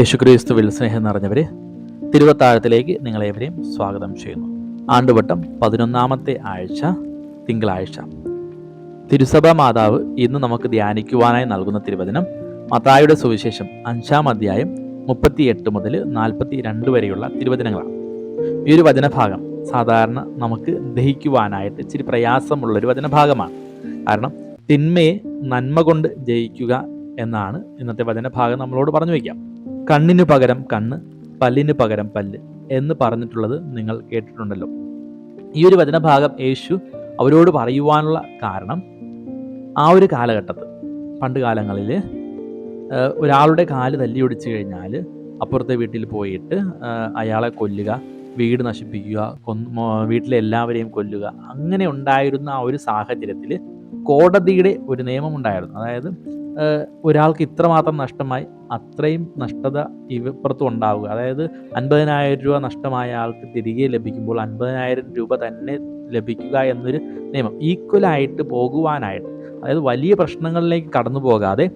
യേശുക്രിസ്തുവിൽ സ്നേഹം നിറഞ്ഞവരെ തിരുവത്താഴത്തിലേക്ക് നിങ്ങളേവരെയും സ്വാഗതം ചെയ്യുന്നു. ആണ്ടുവട്ടം പതിനൊന്നാമത്തെ ആഴ്ച തിങ്കളാഴ്ച. തിരുസഭ മാതാവ് ഇന്ന് നമുക്ക് ധ്യാനിക്കുവാനായി നൽകുന്ന തിരുവചനം മത്തായുടെ സുവിശേഷം അഞ്ചാം അധ്യായം മുപ്പത്തിയെട്ട് മുതൽ നാൽപ്പത്തി രണ്ട് വരെയുള്ള തിരുവചനങ്ങളാണ്. ഈ ഒരു വചനഭാഗം സാധാരണ നമുക്ക് ദഹിക്കുവാനായിട്ട് ഇച്ചിരി പ്രയാസമുള്ളൊരു വചനഭാഗമാണ്. കാരണം തിന്മയെ നന്മ കൊണ്ട് ജയിക്കുക എന്നാണ് ഇന്നത്തെ വചനഭാഗം നമ്മളോട് പറഞ്ഞു വയ്ക്കാം. കണ്ണിനു പകരം കണ്ണ് പല്ലിന് പകരം പല്ല് എന്ന് പറഞ്ഞിട്ടുള്ളത് നിങ്ങൾ കേട്ടിട്ടുണ്ടല്ലോ. ഈ ഒരു വചനഭാഗം യേശു അവരോട് പറയുവാനുള്ള കാരണം ആ ഒരു കാലഘട്ടത്ത് പണ്ട് കാലങ്ങളിൽ ഒരാളുടെ കാൽ തല്ലിയൊടിച്ചു കഴിഞ്ഞാൽ അപ്പുറത്തെ വീട്ടിൽ പോയിട്ട് അയാളെ കൊല്ലുക വീട് നശിപ്പിക്കുക കൊ വീട്ടിലെ എല്ലാവരെയും കൊല്ലുക അങ്ങനെ ഉണ്ടായിരുന്ന ആ ഒരു സാഹചര്യത്തിൽ കോടതിയുടെ ഒരു നിയമം ഉണ്ടായിരുന്നു അതായത് ഒരാൾക്ക് ഇത്രമാത്രം നഷ്ടമായി അത്രയും നഷ്ടത ഇപ്പുറത്തും ഉണ്ടാവുക. അതായത് അൻപതിനായിരം രൂപ നഷ്ടമായ ആൾക്ക് തിരികെ ലഭിക്കുമ്പോൾ അൻപതിനായിരം രൂപ തന്നെ ലഭിക്കുക എന്നൊരു നിയമം. ഈക്വലായിട്ട് പോകുവാനായിട്ട് അതായത് വലിയ പ്രശ്നങ്ങളിലേക്ക് കടന്നു പോകാതെ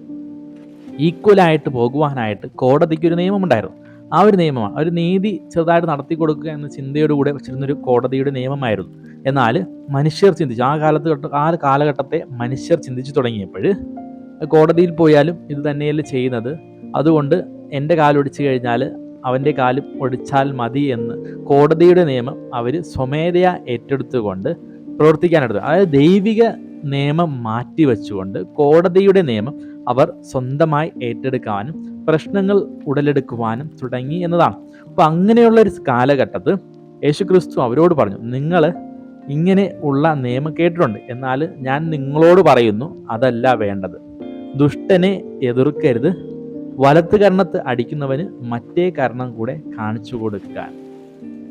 ഈക്വലായിട്ട് പോകുവാനായിട്ട് കോടതിക്ക് ഒരു നിയമമുണ്ടായിരുന്നു. ആ ഒരു നിയമമാണ്. ഒരു നീതി ചെറുതായിട്ട് നടത്തി കൊടുക്കുക എന്ന ചിന്തയോടുകൂടെ വെച്ചിരുന്നൊരു കോടതിയുടെ നിയമമായിരുന്നു. എന്നാൽ മനുഷ്യർ ചിന്തിച്ചു. ആ കാലത്ത് ആ കാലഘട്ടത്തെ മനുഷ്യർ ചിന്തിച്ചു തുടങ്ങിയപ്പോൾ കോടതിയിൽ പോയാലും ഇത് തന്നെയല്ലേ ചെയ്യുന്നത്. അതുകൊണ്ട് എന്റെ കാലൊടിച്ചു കഴിഞ്ഞാൽ അവന്റെ കാലും ഒടിച്ചാൽ മതി എന്ന് കോടതിയുടെ നിയമം അവർ സ്വമേധയാ ഏറ്റെടുത്തുകൊണ്ട് പ്രവർത്തിക്കാനെടുത്തു. അതായത് ദൈവിക നിയമം മാറ്റിവെച്ചുകൊണ്ട് കോടതിയുടെ നിയമം അവർ സ്വന്തമായി ഏറ്റെടുക്കാനും പ്രശ്നങ്ങൾ ഉടലെടുക്കുവാനും തുടങ്ങി എന്നതാണ്. അപ്പോൾ അങ്ങനെയുള്ള ഒരു കാലഘട്ടത്ത് യേശുക്രിസ്തു അവരോട് പറഞ്ഞു നിങ്ങൾ ഇങ്ങനെ ഉള്ള നിയമം കേട്ടിട്ടുണ്ട്. എന്നാൽ ഞാൻ നിങ്ങളോട് പറയുന്നു അതല്ല വേണ്ടത്. ദുഷ്ടനെ എതിർക്കരുത്. വലത്ത് കർണത്ത് അടിക്കുന്നവന് മറ്റേ കർണം കൂടെ കാണിച്ചു കൊടുക്കാൻ.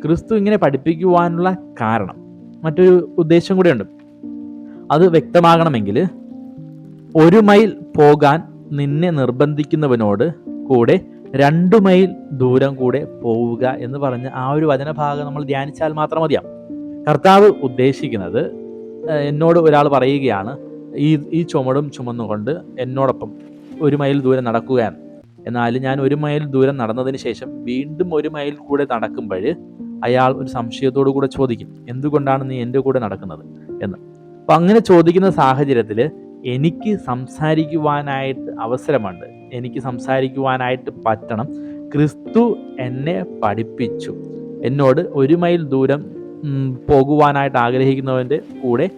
ക്രിസ്തു ഇങ്ങനെ പഠിപ്പിക്കുവാനുള്ള കാരണം മറ്റൊരു ഉദ്ദേശം കൂടെയുണ്ട്. അത് വ്യക്തമാകണമെങ്കിൽ ഒരു മൈൽ പോകാൻ നിന്നെ നിർബന്ധിക്കുന്നവനോട് കൂടെ രണ്ടു മൈൽ ദൂരം കൂടെ പോവുക എന്ന് പറഞ്ഞ് ആ ഒരു വചനഭാഗം നമ്മൾ ധ്യാനിച്ചാൽ മാത്രം മതിയാവും. കർത്താവ് ഉദ്ദേശിക്കുന്നത് എന്നോട് ഒരാൾ പറയുകയാണ് ഈ ഈ ചുമടും ചുമന്നുകൊണ്ട് എന്നോടൊപ്പം ഒരു മൈൽ ദൂരം നടക്കുകയാണ്. എന്നാൽ ഞാൻ ഒരു മൈൽ ദൂരം നടന്നതിന് ശേഷം വീണ്ടും ഒരു മൈൽ കൂടെ നടക്കുമ്പോൾ അയാൾ ഒരു സംശയത്തോടു കൂടെ ചോദിക്കും എന്തുകൊണ്ടാണ് നീ എന്റെ കൂടെ നടക്കുന്നത് എന്ന്. അപ്പം അങ്ങനെ ചോദിക്കുന്ന സാഹചര്യത്തിൽ എനിക്ക് സംസാരിക്കുവാനായിട്ട് അവസരമുണ്ട്. എനിക്ക് സംസാരിക്കുവാനായിട്ട് പറ്റണം. ക്രിസ്തു എന്നെ പഠിപ്പിച്ചു. എന്നോട് ഒരു മൈൽ ദൂരം പോകുവാനായിട്ട് ആഗ്രഹിക്കുന്നവന്റെ കൂടെ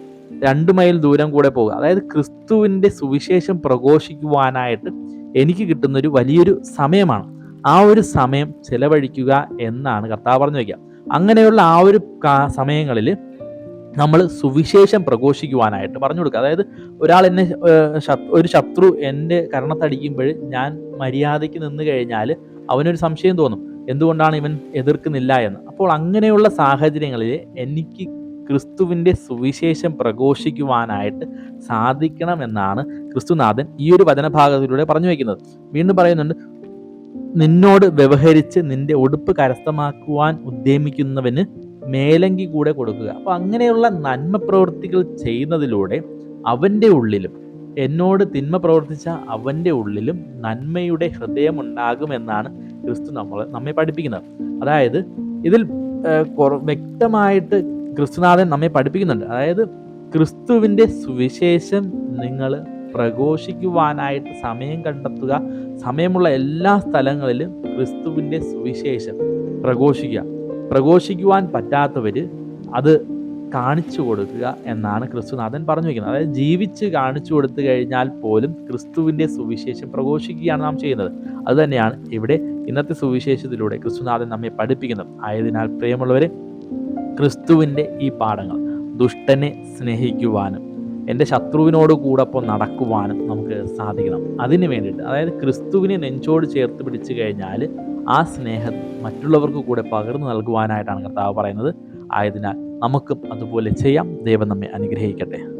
രണ്ട് മൈൽ ദൂരം കൂടെ പോകുക. അതായത് ക്രിസ്തുവിന്റെ സുവിശേഷം പ്രഘോഷിക്കുവാനായിട്ട് എനിക്ക് കിട്ടുന്നൊരു വലിയൊരു സമയമാണ്. ആ ഒരു സമയം ചെലവഴിക്കുക എന്നാണ് കർത്താവ് പറഞ്ഞു വയ്ക്കുക അങ്ങനെയുള്ള ആ ഒരു സമയങ്ങളിൽ നമ്മൾ സുവിശേഷം പ്രഘോഷിക്കുവാനായിട്ട് പറഞ്ഞു കൊടുക്കുക. അതായത് ഒരാൾ എന്നെ ഒരു ശത്രു എന്റെ കരണത്തടിക്കുമ്പോൾ ഞാൻ മര്യാദയ്ക്ക് നിന്ന് കഴിഞ്ഞാൽ അവനൊരു സംശയം തോന്നും. എന്തുകൊണ്ടാണ് ഇവൻ എതിർക്കുന്നില്ല എന്ന്. അപ്പോൾ അങ്ങനെയുള്ള സാഹചര്യങ്ങളിൽ എനിക്ക് ക്രിസ്തുവിന്റെ സുവിശേഷം പ്രഘോഷിക്കുവാനായിട്ട് സാധിക്കണമെന്നാണ് ക്രിസ്തുനാഥൻ ഈ ഒരു വചനഭാഗത്തിലൂടെ പറഞ്ഞു വയ്ക്കുന്നത് വീണ്ടും പറയുന്നുണ്ട് നിന്നോട് വ്യവഹരിച്ച് നിന്റെ ഉടുപ്പ് കരസ്ഥമാക്കുവാൻ ഉദ്യമിക്കുന്നവന് മേലങ്കി കൂടെ കൊടുക്കുക. അപ്പോൾ അങ്ങനെയുള്ള നന്മ പ്രവൃത്തികൾ ചെയ്യുന്നതിലൂടെ അവന്റെ ഉള്ളിലും എന്നോട് തിന്മ പ്രവർത്തിച്ച അവന്റെ ഉള്ളിലും നന്മയുടെ ഹൃദയമുണ്ടാകുമെന്നാണ് ക്രിസ്തു നമ്മൾ നമ്മെ പഠിപ്പിക്കുന്നത്. അതായത് ഇതിൽ വ്യക്തമായിട്ട് ക്രിസ്തുനാഥൻ നമ്മെ പഠിപ്പിക്കുന്നുണ്ട്. അതായത് ക്രിസ്തുവിന്റെ സുവിശേഷം നിങ്ങൾ പ്രഘോഷിക്കുവാനായിട്ട് സമയം കണ്ടെത്തുക സമയമുള്ള എല്ലാ സ്ഥലങ്ങളിലും ക്രിസ്തുവിന്റെ സുവിശേഷം പ്രഘോഷിക്കുക. പ്രഘോഷിക്കുവാൻ പറ്റാത്തവർ അത് കാണിച്ചു കൊടുക്കുക എന്നാണ് ക്രിസ്തുനാഥൻ പറഞ്ഞു വയ്ക്കുന്നത് അതായത് ജീവിച്ച് കാണിച്ചു കൊടുത്തു കഴിഞ്ഞാൽ പോലും ക്രിസ്തുവിന്റെ സുവിശേഷം പ്രഘോഷിക്കുകയാണ് നാം ചെയ്യുന്നത്. അതുതന്നെയാണ് ഇവിടെ ഇന്നത്തെ സുവിശേഷത്തിലൂടെ ക്രിസ്തുനാഥൻ നമ്മെ പഠിപ്പിക്കുന്നത്. ആയതിനാൽ പ്രിയമുള്ളവരെ ക്രിസ്തുവിന്റെ ഈ പാഠങ്ങൾ ദുഷ്ടനെ സ്നേഹിക്കുവാനും എന്റെ ശത്രുവിനോട് കൂടൊപ്പം നടക്കുവാനും നമുക്ക് സാധിക്കണം. അതിന് വേണ്ടിയിട്ട് അതായത് ക്രിസ്തുവിനെ നെഞ്ചോട് ചേർത്ത് പിടിച്ചു കഴിഞ്ഞാൽ ആ സ്നേഹം മറ്റുള്ളവർക്ക് കൂടെ പകർന്നു നൽകുവാനായിട്ടാണ് കർത്താവ് പറയുന്നത്. ആയതിനാൽ നമുക്കും അതുപോലെ ചെയ്യാം. ദൈവം നമ്മെ അനുഗ്രഹിക്കട്ടെ.